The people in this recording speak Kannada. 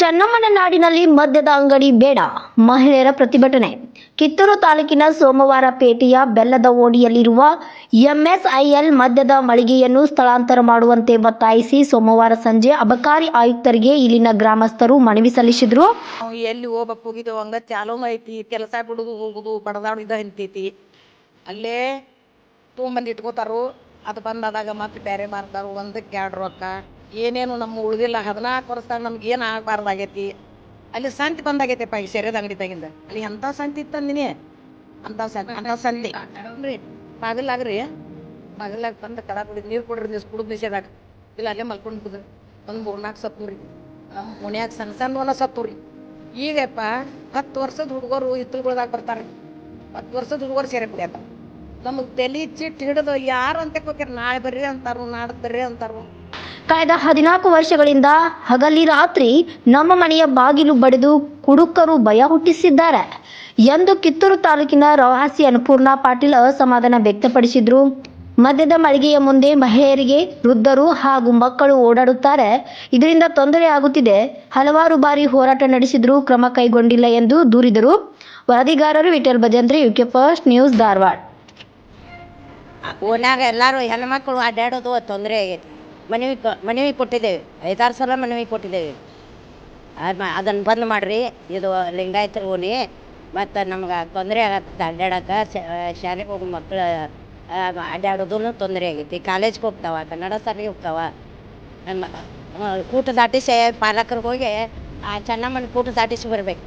ಚನ್ನಮ್ಮನ ನಾಡಿನಲ್ಲಿ ಮದ್ಯದ ಅಂಗಡಿ ಬೇಡ. ಮಹಿಳೆಯರ ಪ್ರತಿಭಟನೆ. ಕಿತ್ತೂರು ತಾಲೂಕಿನ ಸೋಮವಾರ ಪೇಟೆಯ ಬೆಲ್ಲದ ಓಣಿಯಲ್ಲಿರುವ ಎಂಎಸ್ಐಎಲ್ ಮದ್ಯದ ಮಳಿಗೆಯನ್ನು ಸ್ಥಳಾಂತರ ಮಾಡುವಂತೆ ಒತ್ತಾಯಿಸಿ ಸೋಮವಾರ ಸಂಜೆ ಅಬಕಾರಿ ಆಯುಕ್ತರಿಗೆ ಇಲ್ಲಿನ ಗ್ರಾಮಸ್ಥರು ಮನವಿ ಸಲ್ಲಿಸಿದ್ರು. ಎಲ್ಲಿ ಹೋಗಪ್ಪ ಹೋಗಿದ್ದು ಹಂಗ ಚಾಲೋ ಐತಿ, ಕೆಲಸ ಬಿಡುದು, ಹೋಗುದು, ಬಡದಾಡು ನಿಂತೈತಿ ಅಲ್ಲೇ ತೊಗೊಂಬಂದು ಇಟ್ಕೋತಾರು. ಅದು ಬಂದಾದಾಗ ಮತ್ತೆ ಬೇರೆ ಮಾರ್ತಾರು ಒಂದಕ್ಕೆ ಎರಡು ರೊಕ್ಕ. ಏನೇನು ನಮ್ಮ ಉಳ್ದಿಲ್ಲ, ಹದಿನಾಲ್ಕು ವರ್ಷದಾಗ ನಮ್ಗೆ ಏನು ಆಗಬಾರ್ದಾಗೈತಿ? ಅಲ್ಲಿ ಸಂತಿ ಬಂದಾಗೈತೆಪ್ಪ ಈ ಅಂಗಡಿ ತಗಿಂದ. ಅಲ್ಲಿ ಎಂಥ ಸಂತಿ ಇತ್ತಂದಿನಿ ಅಂಥ ಸಂತಿ ಅಂಥ ಸಂತಿ? ರೀ ಬಾಗಿಲಾಗ್ರಿ. ಬಾಗಿಲಾಗ ತಂದು ಕಡ ಕುಡಿದು ನೀರು ಕುಡ್ರಿ ನೀವು ಕುಡಿದು ನಿಷೇಧಾಗ ಇಲ್ಲ, ಅಲ್ಲೇ ಮಲ್ಕೊಂಡು ಕುದ್ರಿ ಒಂದು ಮೂರ್ನಾಲ್ಕು ಸತ್ತು ರೀ ಮುಣ್ಯಾಗ ಸಣ್ಣ ಸಣ್ಣವನ್ನ ಸತ್ತು ರೀ ಈಗಪ್ಪ, ಹತ್ತು ವರ್ಷದ ಹುಡುಗರು ಹಿತ್ತಲುಗಳ್ದಾಗ ಬರ್ತಾರೆ. ಹತ್ತು ವರ್ಷದ ಹುಡುಗರು ಸೇರೆ ಕುಡಿಯತ್ತ. ನಮಗೆ ತಲೆ ಚಿಟ್ಟು ಹಿಡಿದು ಯಾರು ಅಂತ ಹೋಗ್ಯಾರ ನಾಳೆ ಬರ್ರಿ ಅಂತಾರು ನಾಡ್ದು ಬರ್ರಿ ಅಂತಾರು. ಕಳೆದ ಹದಿನಾಲ್ಕು ವರ್ಷಗಳಿಂದ ಹಗಲಿ ರಾತ್ರಿ ನಮ್ಮ ಮನೆಯ ಬಾಗಿಲು ಬಡಿದು ಕುಡುಕರು ಭಯ ಹುಟ್ಟಿಸಿದ್ದಾರೆ ಎಂದು ಕಿತ್ತೂರು ತಾಲೂಕಿನ ರವಾಸಿ ಅನ್ನಪೂರ್ಣ ಪಾಟೀಲ್ ಅಸಮಾಧಾನ ವ್ಯಕ್ತಪಡಿಸಿದ್ರು. ಮದ್ಯದ ಮಳಿಗೆಯ ಮುಂದೆ ಮಹಿಳೆಯರಿಗೆ, ವೃದ್ಧರು ಹಾಗೂ ಮಕ್ಕಳು ಓಡಾಡುತ್ತಾರೆ. ಇದರಿಂದ ತೊಂದರೆ ಆಗುತ್ತಿದೆ. ಹಲವಾರು ಬಾರಿ ಹೋರಾಟ ನಡೆಸಿದರೂ ಕ್ರಮ ಕೈಗೊಂಡಿಲ್ಲ ಎಂದು ದೂರಿದರು. ವರದಿಗಾರರು Vithal Bhajantri, UK first news Dharwad. ಓನಾಗ ಎಲ್ಲರೂ ಹೆಣ್ಮಕ್ಳು ಅಡ್ಡಾಡೋದು ತೊಂದರೆ ಆಗೈತಿ. ಮನವಿ ಮನವಿ ಕೊಟ್ಟಿದ್ದೇವೆ. ಐದಾರು ಸಲ ಮನವಿ ಕೊಟ್ಟಿದ್ದೇವೆ. ಅದನ್ನು ಬಂದ್ ಮಾಡಿರಿ. ಇದು ಲಿಂಗಾಯತ ಓಣಿ. ಮತ್ತು ನಮ್ಗೆ ತೊಂದರೆ ಆಗತ್ತೆ ಅಡ್ಡಾಡಕ್ಕೆ ಶಾಲೆಗೆ ಹೋಗೋ ಮಕ್ಳು ಅಡ್ಡಾಡೋದೂ ತೊಂದರೆ ಆಗೈತಿ. ಕಾಲೇಜ್ಗೆ ಹೋಗ್ತಾವ, ಕನ್ನಡ ಶಾಲೆಗೆ ಹೋಗ್ತಾವ. ಕೂಟ ದಾಟಿಸಿ ಪಾಲಕರಿಗೆ ಹೋಗಿ ಆ, ಚೆನ್ನಮ್ಮನ ಕೂಟ ದಾಟಿಸಿ ಬರ್ಬೇಕು.